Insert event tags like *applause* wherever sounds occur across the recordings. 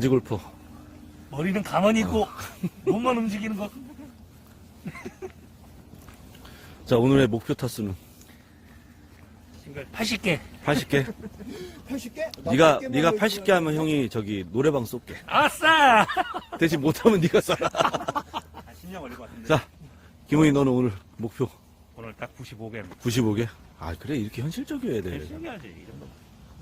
간지골프. 머리는 가만히 있고 몸만 움직이는 거. *laughs* 자, 오늘의 목표 타수는 싱글 80개. 80개. 80개? 네가 네가 80개 하면 형이 저기 노래방 쏠게. 아싸! *laughs* 대신 못하면 네가 쏴. *laughs* 10년 걸릴 것 같은데. 자, 김호희 너는 오늘 목표 오늘 딱 95개입니다. 95개. 아 그래 이렇게 현실적이어야 돼. 신기하지, 이 정도.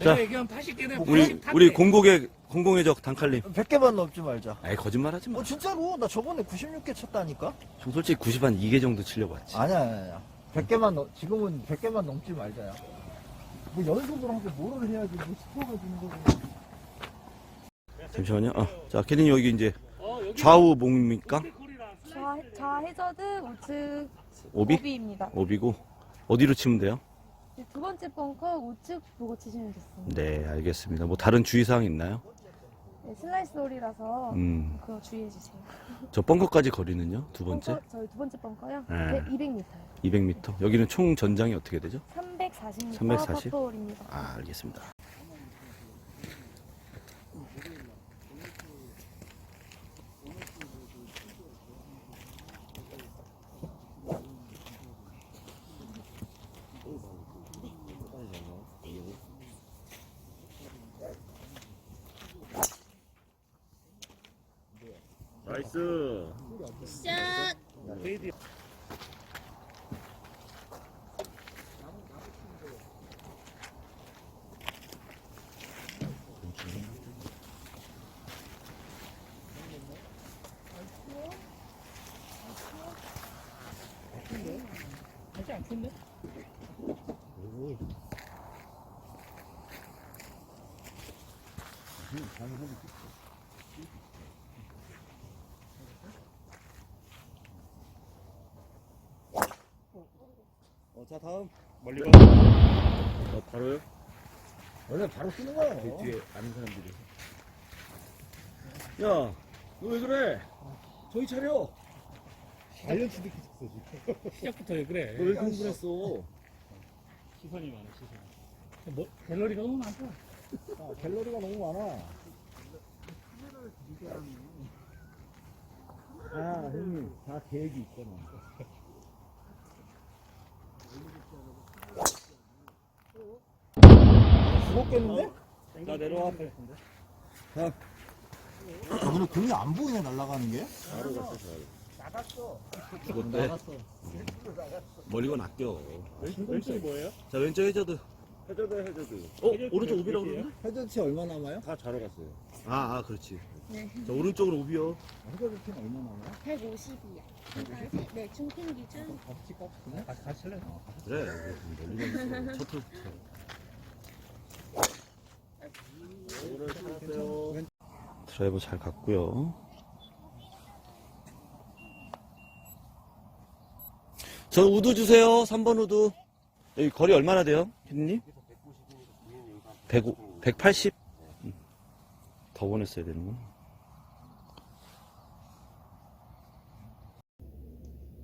자, 내가 얘기한 80개는 우리 우리 공공의 공공의 적 단칼님. 100개만 넘지 말자. 아이 거짓말하지 마. 어, 진짜로. 나 저번에 96개 쳤다니까? 형 솔직히 90 한 2개 정도 치려고 왔지. 아니야, 아니야, 아니야. 100개만 넘, 지금은 100개만 넘지 말자야. 뭐 연속으로 하고 뭐를 해야지, 뭐 스코어가 주는 거고. 잠시만요. 어, 자, 캐님 여기 이제 좌우 목입니까? 좌, 좌 해저드 우측 오비? 오비입니다. 오비고 어디로 치면 돼요? 이제 두 번째 벙커 우측 보고 치시면 좋습니다. 네, 알겠습니다. 뭐 다른 주의사항 있나요? 네, 슬라이스 홀이라서 음, 그거 주의해 주세요. 저 벙커까지 거리는요? 두 번째? 벙커, 저희 두 번째 벙커요? 네. 네, 200m요. 200m. 여기는 총 전장이 어떻게 되죠? 340m 340? 퍼포홀입니다. 아, 알겠습니다. 나이스. 어, 자, 다음. 멀리 가. 어, 바로요? 원래 바로 쓰는 거야. 뒤에 아는 사람들이. 야, 너 왜 그래? 저기 차려. 알려 주득히 쳤어, 지금. 시작부터 왜 그래? 너왜 이렇게 흥분했어? 시선이 많아, 시선. 뭐, 갤러리가 너무 많다. 아, 갤러리가 너무 많아. 아, 형님, 다 계획이 있구나. 죽었겠는데? 나 내려와. 아, 근데 공이 안 보이네, 날아가는 게? 죽었대. 멀리가 낚여. 왼쪽이 뭐예요? 자, 왼쪽 해저드. 해저드 해저드 어, 오른쪽 오비라고 그러는데? 헤드치 얼마 남아요? 다 자러 갔어요. 아, 아, 그렇지. 네. 자, 오른쪽으로 오비요. 헤드치는 얼마 남아요? 150이요. 네, 중팀 기준. 같이 깎으네? 같이, 같이 칠래? 그래. 멀리가 있어. 셔틀. 오늘 찾았어요. 드라이버 잘 갔고요. 저 우드 주세요. 3번 우드. 여기 거리 얼마나 돼요? 피디님? 105, 180? 음. 더 보냈어야 되는구나.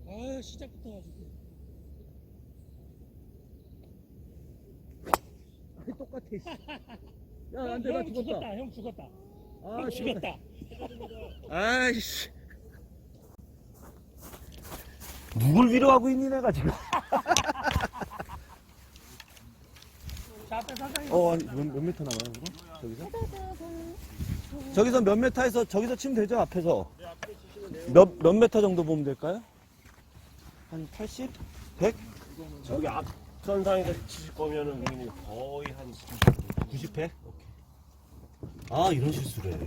아, 시작부터 가지고. 똑같아. 야, 안 돼, 나 죽었다. 형 죽었다. 아, 형 죽었다. 아이씨. 누굴 위로하고 있니, 내가 지금? 자, 앞에 사장님. 어, 아니, 몇, 몇 미터 남아요, 그럼? 저기서? 저기서 몇 메타에서, 저기서 치면 되죠, 앞에서? 몇, 몇 메타 정도 보면 될까요? 한 80? 100? 저기 앞선상에서 치실 거면은 거의 한 90, 100? 오케이. 아, 이런 실수를 해.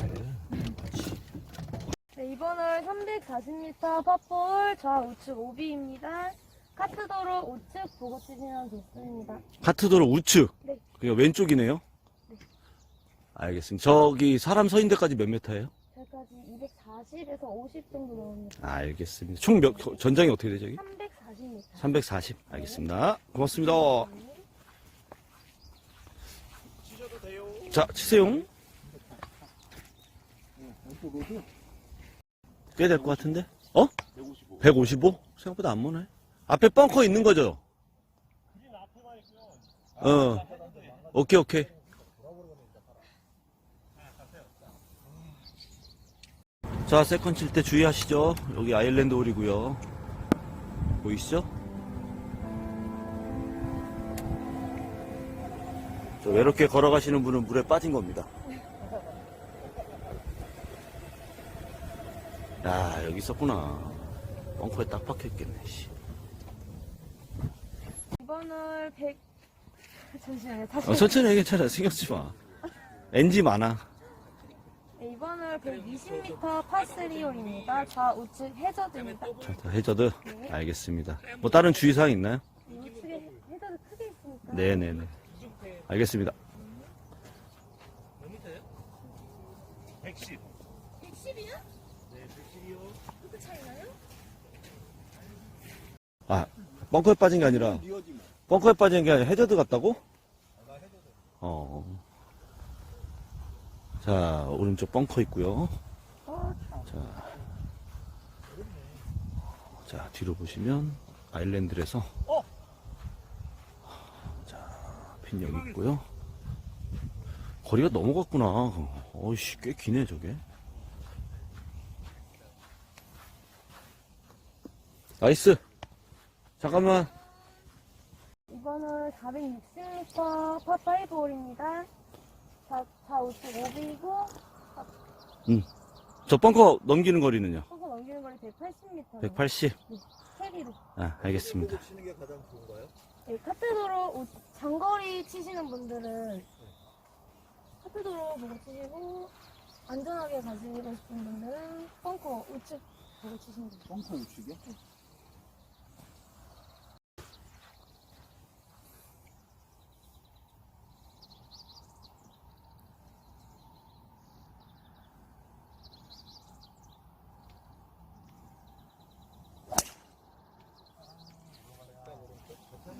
네, 이번 홀 340m 퍼포홀 좌우측 오비입니다. 카트도로 우측 보고 치시면 좋습니다. 카트도로 우측. 네. 그러니까 왼쪽이네요. 알겠습니다. 저기 사람 서 있는 데까지 몇 메타예요? 저기까지 240에서 50 정도 나옵니다. 알겠습니다. 총 몇, 전장이 어떻게 되죠, 여기? 340m. 340. 알겠습니다. 고맙습니다. 자, 치세요. 꽤 될 것 같은데? 어? 155? 생각보다 안 머네. 앞에 벙커 있는 거죠? 어. 오케이, 오케이. 자, 세컨 칠 때 주의하시죠. 여기 아일랜드 홀이고요. 보이시죠? 저 외롭게 걸어가시는 분은 물에 빠진 겁니다. 야, 여기 있었구나. 벙커에 딱 박혀있겠네, 씨. 이번 홀 100, 잠시만요. 다시. 어, 천천히 해, 괜찮아. 신경 쓰지 마. NG 많아. 네, 이번 홀 120m 파3 홀입니다. 좌우측 해저드입니다. 자, 자, 해저드. 네. 알겠습니다. 뭐 다른 주의사항 있나요? 우측에 해저드 크게 있으니까. 네네네. 알겠습니다. 110. 110이요? 네, 110이요. 그렇게 차이 나요? 아, 벙커에 빠진 게 아니라, 벙커에 빠진 게 아니라 해저드 같다고? 어. 자, 오른쪽 벙커 있고요. 자, 자, 뒤로 보시면, 아일랜드에서, 자, 핀 여기 있고요. 거리가 넘어갔구나. 어이씨, 꽤 기네, 저게. 나이스! 잠깐만. 이번 홀 460m 파5 홀입니다. 좌, 좌우측 오비고, 저 벙커 넘기는 거리는요? 서서 넘기는 거리 180m. 180? 네, 세리로. 아, 알겠습니다. 치는 게 가장 좋은가요? 네, 카트도로 오- 장거리 치시는 분들은 카트도로 보고 치시고 안전하게 가시고 싶은 분들은 벙커 우측 보고 치시면 돼요. 펑크 우측이요?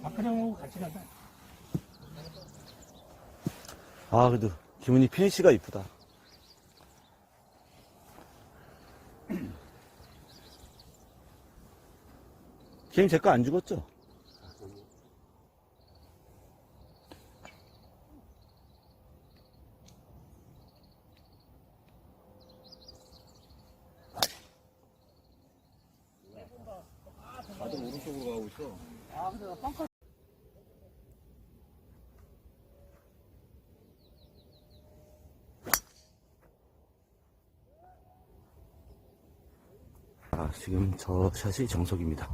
박근혜하고 같이 가자. 아, 그래도 기분이 피니시가 이쁘다. 게임 제거 안 죽었죠? 다들 오른쪽으로 가고 있어. 아, 근데 나 벙커 아, 지금 저 샷이 정석입니다.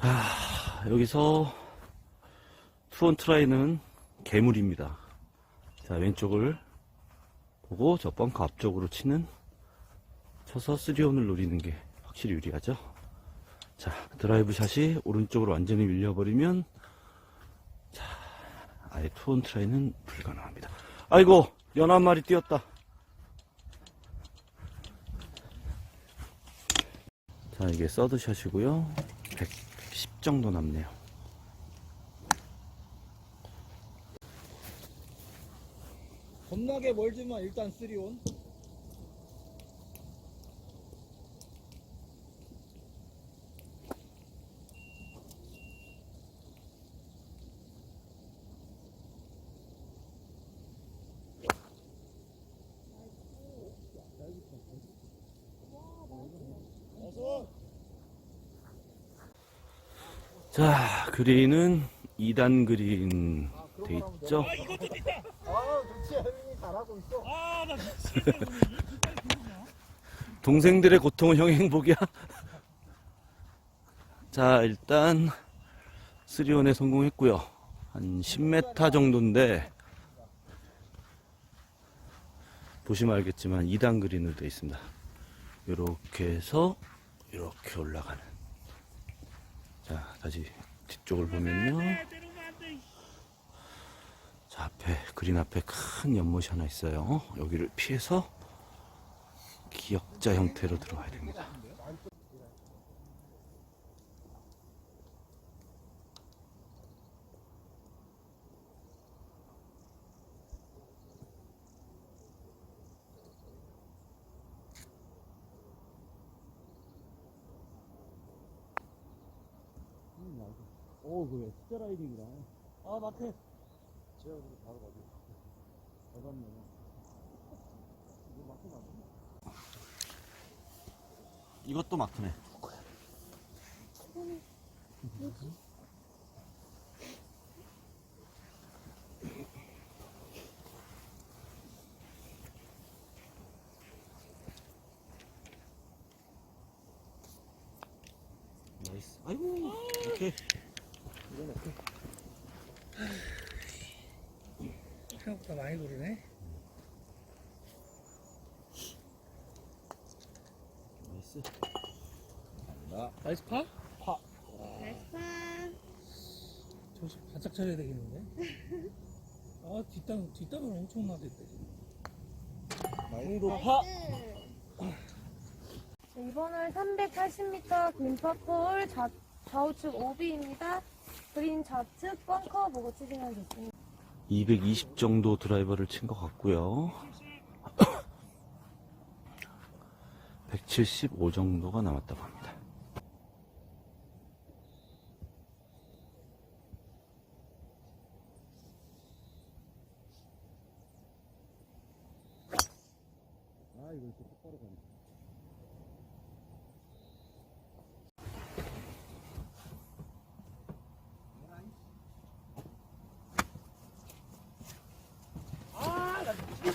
아, 여기서 투원 트라이는 개물입니다. 자, 왼쪽을 보고 저 벙커 앞쪽으로 치는 쳐서 3온을 노리는 게 확실히 유리하죠. 자, 드라이브 샷이 오른쪽으로 완전히 밀려버리면 자, 아예 투원 트라이는 불가능합니다. 아이고, 연한 마리 뛰었다. 자, 이게 서드샷이고요. 110 정도 남네요. 겁나게 멀지만 일단 3온. 자, 그린은 2단 그린 돼 있죠? 아, 그렇지. 혜민이 잘하고 있어. 동생들의 고통은 형의 행복이야. *laughs* 자, 일단 3온에 성공했고요. 한 10m 정도인데 보시면 알겠지만 2단 그린으로 되어 있습니다. 이렇게 해서 이렇게 올라가는. 자, 다시 뒤쪽을 보면요. 자, 앞에 그린 앞에 큰 연못이 하나 있어요. 여기를 피해서 기역자 형태로 들어와야 됩니다. 오, 그래. 진짜 라이딩이다. 아, 마켓. 제가 그래, 바로 가죠. 잘 봤네. 이거 마켓 맞네. 이것도 마크네. *laughs* 많이 부르네. 나이스. 나이스 파? 나이스. 정신 바짝 차려야 되겠는데? *laughs* 아, 뒷땅, 뒷땅은 엄청 나겠다. 강도 파. 이번은 380m 김파폴 좌, 좌우측 오비입니다. 그린 좌측 벙커 보고 치시면 좋습니다. 220 정도 드라이버를 친 것 같고요. *coughs* 175 정도가 남았다고 합니다. 아, 이거 또 똑바로 가네.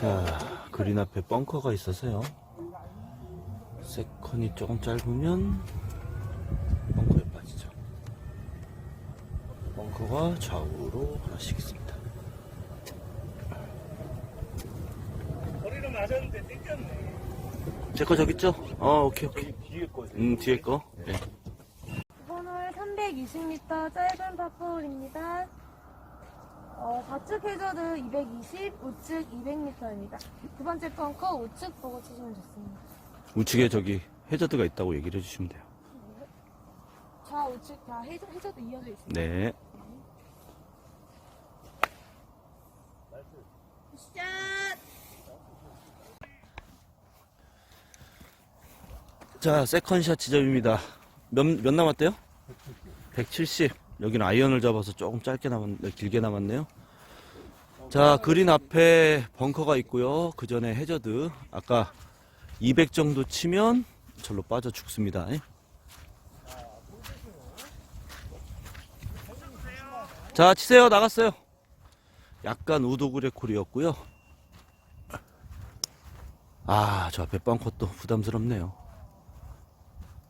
자, 그린 앞에 벙커가 있어서요. 세컨이 조금 짧으면 벙커에 빠지죠. 벙커가 좌우로 하나씩 있습니다. 거리를 맞았는데 땡겼네. 제거 저기 있죠? 어, 오케이, 오케이. 뒤에 거 음, 뒤에 거. 네. 이번 홀 320m 짧은 파폴입니다. 어, 좌측 해저드 220, 우측 200m입니다. 두 번째 벙커 우측 보고 치시면 좋습니다. 우측에 저기 해저드가 있다고 얘기를 해주시면 돼요. 좌우측 다 해저, 해저드 이어져 있습니다. 네. 샷! 자, 세컨샷 지점입니다. 몇, 몇 남았대요? 170. 여기는 아이언을 잡아서 조금 짧게 남았, 길게 남았네요. 자, 그린 앞에 벙커가 있고요. 그 전에 해저드. 아까 200 정도 치면 절로 빠져 죽습니다. 예? 자, 치세요. 나갔어요. 약간 우도그레 콜이었고요. 아, 저 앞에 벙커 또 부담스럽네요.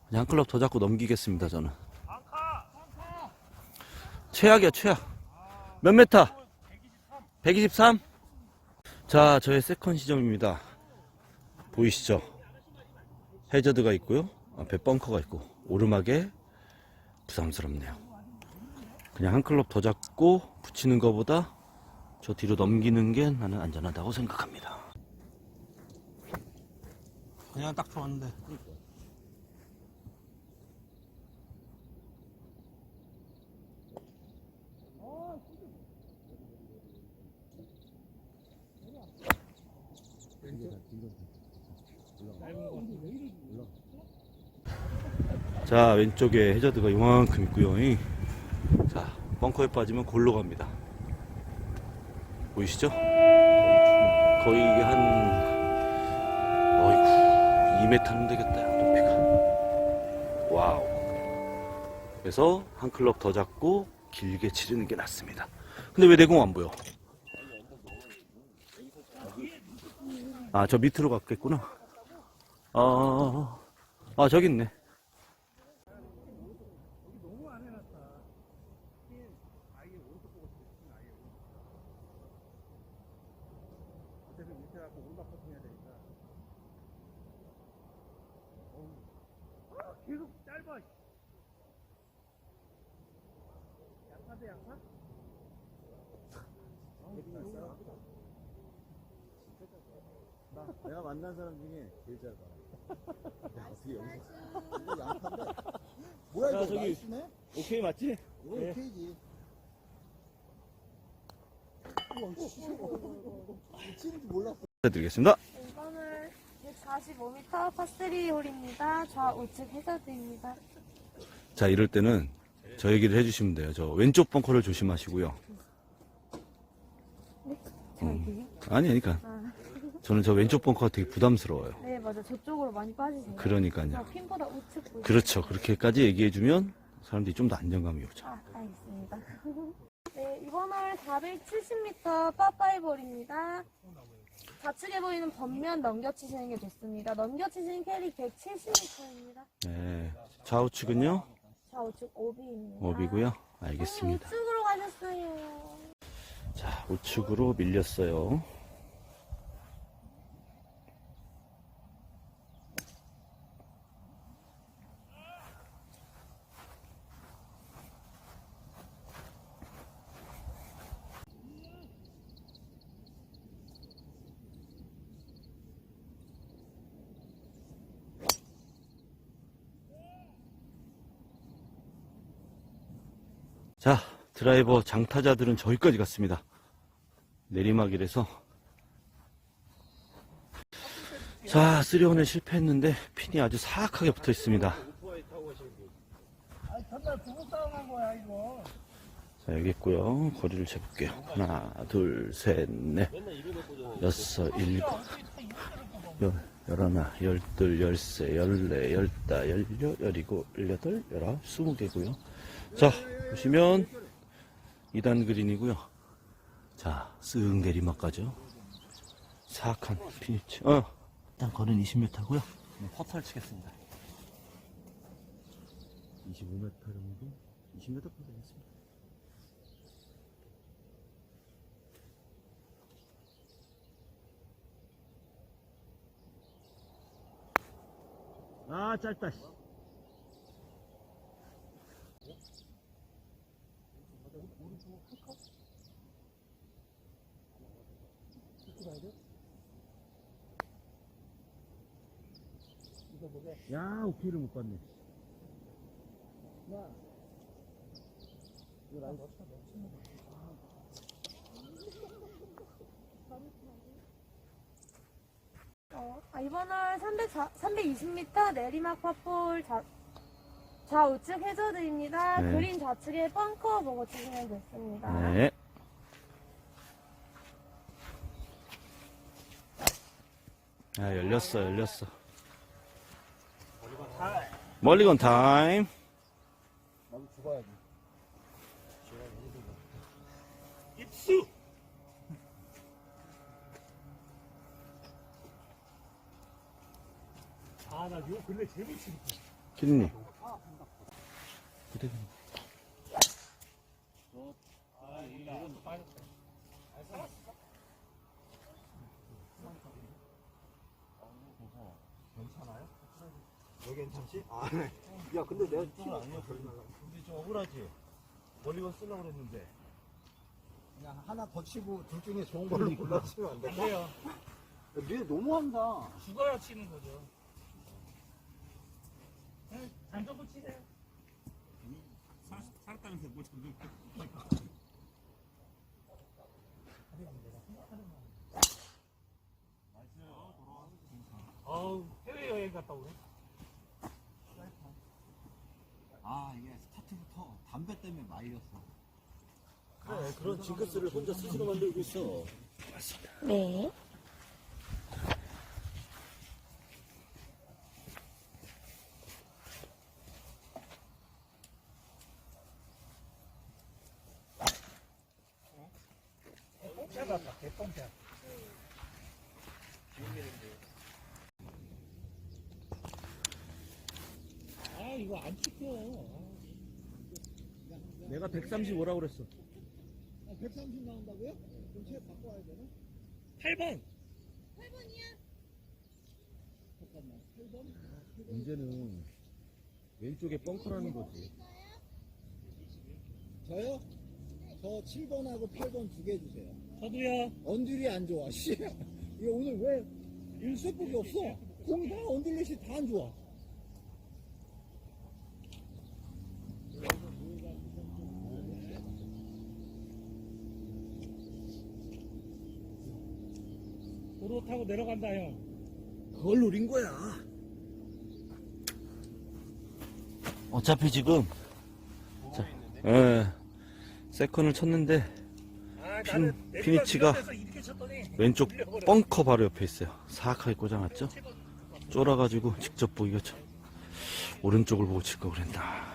그냥 한 클럽 더 잡고 넘기겠습니다, 저는. 최악이야, 최악. 몇 메타? 123? 자, 저의 세컨 시점입니다. 보이시죠? 해저드가 있고요. 앞에 벙커가 있고, 오르막에 부담스럽네요. 그냥 한 클럽 더 잡고 붙이는 것보다 저 뒤로 넘기는 게 나는 안전하다고 생각합니다. 그냥 딱 좋았는데. 자 왼쪽에 해저드가 이만큼 있고요 이. 자 벙커에 빠지면 골로 갑니다 보이시죠? 거의 한 어이구 2m는 되겠다 높이가 와우 그래서 한 클럽 더 잡고 길게 치르는 게 낫습니다 근데 왜 내공 안 보여? 아 저 밑으로 갔겠구나. 아, 아 저기 있네 계속 짧아. 약하대, 약하? 내가 만난 사람 중에 제일 짧아. 야, 어떻게 여기서. 이거 양파인데. 뭐야, 야, 이거 저기- 나이스네? 오케이 맞지? 네. 오케이지. 우와, 씨. 치는 줄 몰랐어. 드리겠습니다 이번은 145m 파3 홀입니다. 좌우측 해저드입니다. 자 이럴 때는 저 얘기를 해주시면 돼요 저 왼쪽 벙커를 조심하시고요 자, 여기. 아니 그러니까 아. 저는 저 왼쪽 벙커가 되게 부담스러워요. 네, 맞아. 저쪽으로 많이 빠지세요. 그러니까요. 저 핀보다 우측 그렇죠. 그렇게까지 얘기해주면 사람들이 좀 더 안정감이 오죠. 아, 알겠습니다. *laughs* 네, 이번 홀 470m 파5홀입니다. 좌측에 보이는 번면 넘겨치시는 게 좋습니다. 넘겨치시는 캐릭 170m입니다. 네. 좌우측은요? 좌우측 오비입니다. 업이고요. 알겠습니다. 우측으로 가셨어요. 자, 우측으로 밀렸어요. 자, 드라이버 장타자들은 저기까지 갔습니다. 내리막이라서. 자, 3온에 실패했는데 핀이 아주 사악하게 붙어 있습니다. 자, 여기 있고요. 거리를 재볼게요. 하나, 둘, 셋, 넷, 여섯, 일곱, 열, 열하나, 열둘, 열세, 열네, 열다, 열여, 열이고, 열여덟, 열아홉, 스무 개고요. 자, 보시면 2단 그린이고요. 자, 쓱 내리막 가죠. 사악한 피니치. 어, 일단 거리는 20m고요. 퍼터를 치겠습니다. 25m 정도? 20m 퍼터 되겠습니다. 아, 짧다, 야, 오케이를 못 봤네. 어, 아, 이번 홀 300, 320m 내리막 파볼 좌, 좌우측 해저드입니다. 네. 그린 좌측에 벙커 보고 치시면 됐습니다. 네. 아, 열렸어, 열렸어. 멀리건 타임. 나도 죽어야지. 입수. 아나 이거 근데 재밌지. 기린님. 너 괜찮지? 아, 야 근데 내가 티가 아니야 근데 좀 억울하지. 멀리건 쓰려고 그랬는데. 그냥 하나 더 치고 둘 중에 좋은 걸로 골라 치면 안 돼? 안 돼요. 야, 니네 너무한다. 죽어야 치는 거죠. 네, 단점도 치세요. 살았다면서 뭐 잡는 어우, 해외여행 갔다 오네. 아 이게 스타트부터 담배 때문에 말렸어. 그래 그런 징크스를 혼자 스스로 만들고 있어. 네. 짧았다, 개똥차. 아, 이거 안 찍혀. 내가 135라고 그랬어. 130 나온다고요? 그럼 체 바꿔야 되나? 8번. 문제는 왼쪽에 벙커라는 거지. 저요? 저 7번하고 8번 두 개 주세요. 저도요. 언들이 안 좋아. 씨. *laughs* 이거 오늘 왜 일쇄폭이 없어? 공이 다 언들렛이 다 안 좋아. 도로 타고 내려간다, 형. 그걸 노린 거야. 어차피 지금 자, 예, 세컨을 쳤는데 아, 핀, 피니치가 왼쪽 벙커 바로 옆에 있어요. 사악하게 꽂아놨죠? 쫄아가지고 직접 보기가 참 오른쪽을 보고 칠걸 그랬나.